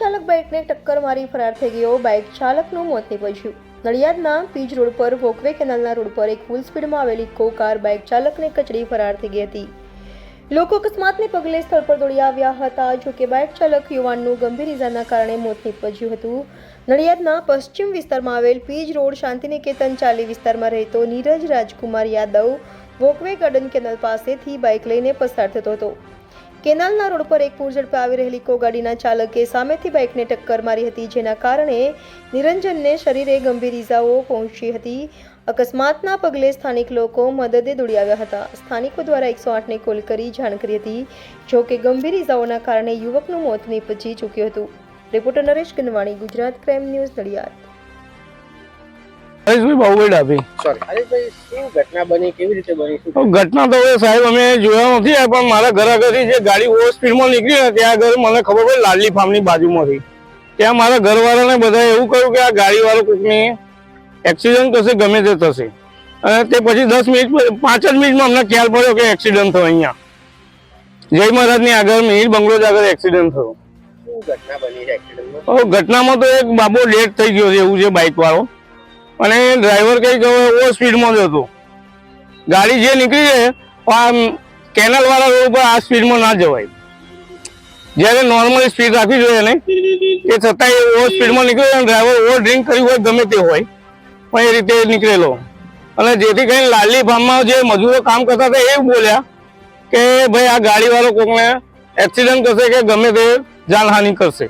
ચાલક બાઇકને ટક્કર મારી ફરાર થઈ ગયો. બાઇક ચાલકનું મોત નીપજ્યું. નડિયાદના પીજ રોડ પર વોકવે કેનાલના રોડ પર એક ફૂલ સ્પીડમાં આવેલી કો કાર બાઇક ચાલકને કચડી ફરાર થઈ ગઈ હતી. લોકો અકસ્માતને પગલે સ્થળ પર દોડી આવ્યા હતા. જો કે બાઇક ચાલક યુવાનનું ગંભીર ઇજાના કારણે મોત નીપજ્યું હતું. નડિયાદના પશ્ચિમ વિસ્તારમાં આવેલ પીજ રોડ શાંતિનિકેતન ચાલી વિસ્તારમાં રહેતો Neeraj Rajkumar Yadav walkway garden canal પાસેથી બાઇક લઈને પસાર થતો હતો. કેનાલના રોડ પર એક પૂર ઝડપે આવી રહેલી કોગાડીના ચાલકે સામેથી બાઇકને ટક્કર મારી હતી, જેના કારણે નિરંજનને શરીરે ગંભીર ઇજાઓ પહોંચી હતી. અકસ્માતના પગલે સ્થાનિક લોકો મદદે દોડી આવ્યા હતા. સ્થાનિકો દ્વારા એકસો આઠને કોલ કરી જાણ કરી હતી, જો કે ગંભીર ઇજાઓના કારણે યુવકનું મોત નીપજી ચૂક્યું હતું. Reporter Naresh Ganwani, Gujarat crime news Nadiad. Hareshbhai Babubhai Dabhi sorry Hareshbhai શું ઘટના બની? કેવી રીતે બની? શું તો ઘટના તો હવે સાહેબ અમે જોયા નથી પણ મારા ઘર આગળથી જે ગાડી ઓવર સ્પીડમાં નીકળી ને ત્યાં આગળ મને ખબર પડી લાલની ફાર્મની બાજુમાંથી. ત્યાં મારા ઘરવાળાને બધા એવું કહ્યું કે આ ગાડીવાળો કોકની એક્સિડન્ટ થશે ગમે તે થશે. અને તે પછી દસ મિનિટ પાંચ જ મિનિટમાં અમને ખ્યાલ પડ્યો કે એક્સિડન્ટ થયો અહીંયા. જય મહારાજની આગળ મિહિર બંગલોજ આગળ એક્સિડન્ટ થયો. ઘટનામાં તો એક બાબો ડેટ થઈ ગયો છે એવું છે બાઇક વાળો. અને ડ્રાઈવર કઈ ગયો ઓવર સ્પીડમાં જ હતો. ગાડી જે નીકળી છે આ કેનલ વાળા રોડ ઉપર આ સ્પીડમાં ના જવાય. જ્યારે નોર્મલ સ્પીડ રાખવી જોઈએ એને એ છતાંય ઓવર સ્પીડમાં નીકળ્યો અને ડ્રાઈવર ઓવર ડ્રિંક કર્યું હોય, ગમે તે હોય, પણ એ રીતે નીકળેલો. અને જેથી કરીને લાલી ફાર્મમાં જે મજૂરો કામ કરતા હતા, એ બોલ્યા કે ભાઈ આ ગાડીવાળો કોકને એક્સિડન્ટ કરશે કે ગમે તે જાનહાનિ કરશે.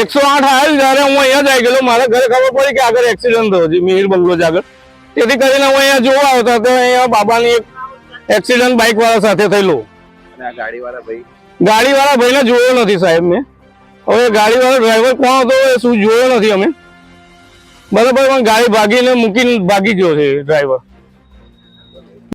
એકસો આઠ આવ્યું ત્યારે હું અહીંયા જ આવી ગયેલો. મારે ઘરે ખબર પડી કે આગળ એક્સિડન્ટ થયો છે મિહિર બંગલોજ આગળ. તેથી કરીને હું અહીંયા જોવા આવતો હતો અહીંયા બાબાની એક એક્સિડન્ટ બાઇક વાળા સાથે થયેલો. ગાડી વાળા ભાઈ? ગાડી વાળા ભાઈને જોયો નથી સાહેબ મેં. હવે ગાડી વાળો ડ્રાઈવર કોણ હતો એ શું જોયો નથી અમે. બરાબર પણ ગાડી ભાગીને મૂકીને ભાગી ગયો છે ડ્રાઈવર